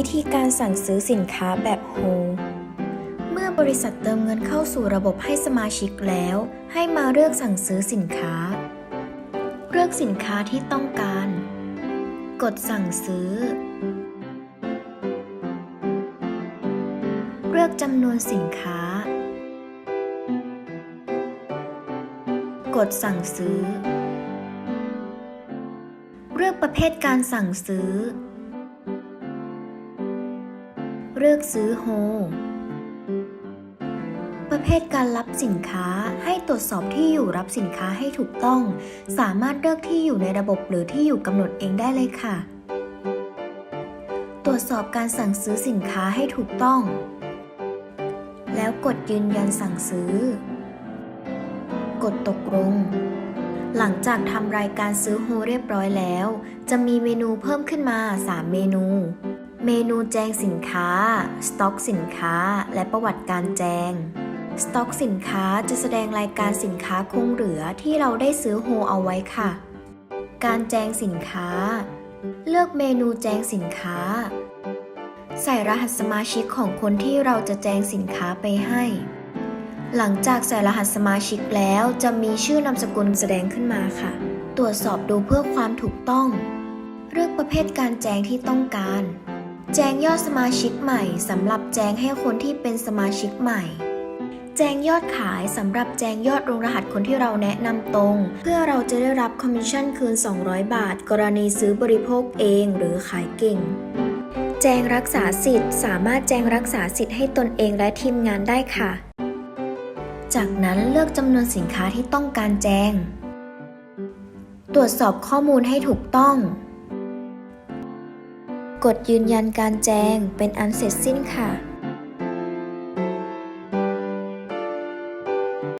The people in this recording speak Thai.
วิธีการสั่งซื้อสินค้าแบบโฮลเมื่อบริษัทเติมเงินเข้าสู่ระบบให้สมาชิกแล้ว ให้มาเลือกสั่งซื้อสินค้า เลือกสินค้าที่ต้องการ กดสั่งซื้อ เลือกจำนวนสินค้า กดสั่งซื้อ เลือกประเภทการสั่งซื้อ เลือกซื้อโฮประเภทการรับสินค้าให้ตรวจสอบที่อยู่รับสินค้าให้ถูกต้อง สามารถเลือกที่อยู่ในระบบหรือที่อยู่กำหนดเองได้เลยค่ะ ตรวจสอบการสั่งซื้อสินค้าให้ถูกต้อง แล้วกดยืนยันสั่งซื้อ กดตกลงหลังจากทำรายการซื้อโฮเรียบร้อยแล้ว จะมีเมนูเพิ่มขึ้นมา 3 เมนู เมนูแจ้งสินค้า สต็อกสินค้า และประวัติการแจ้งสต็อกสินค้าจะแสดงรายการสินค้าคงเหลือที่เราได้ซื้อโฮเอาไว้ค่ะ การแจ้งสินค้า เลือกเมนูแจ้งสินค้า ใส่รหัสสมาชิกของคนที่เราจะแจ้งสินค้าไปให้ หลังจากใส่รหัสสมาชิกแล้วจะมีชื่อนามสกุลแสดงขึ้นมาค่ะ ตรวจสอบดูเพื่อความถูกต้อง เลือกประเภทการแจ้งที่ต้องการ แจ้งยอดสมาชิกใหม่สำหรับแจ้งให้คนที่เป็นสมาชิกใหม่ แจ้งยอดขายสำหรับแจ้งยอดลงรหัสคนที่เราแนะนำตรง เพื่อเราจะได้รับคอมมิชชั่นคืน 200 บาท กรณีซื้อบริโภคเองหรือขายเก่ง แจ้งรักษาสิทธิ์ สามารถแจ้งรักษาสิทธิ์ให้ตนเองและทีมงานได้ค่ะ จากนั้นเลือกจำนวนสินค้าที่ต้องการแจ้ง ตรวจสอบข้อมูลให้ถูกต้อง กดยืนยันการแจ้งเป็นอันเสร็จสิ้นค่ะ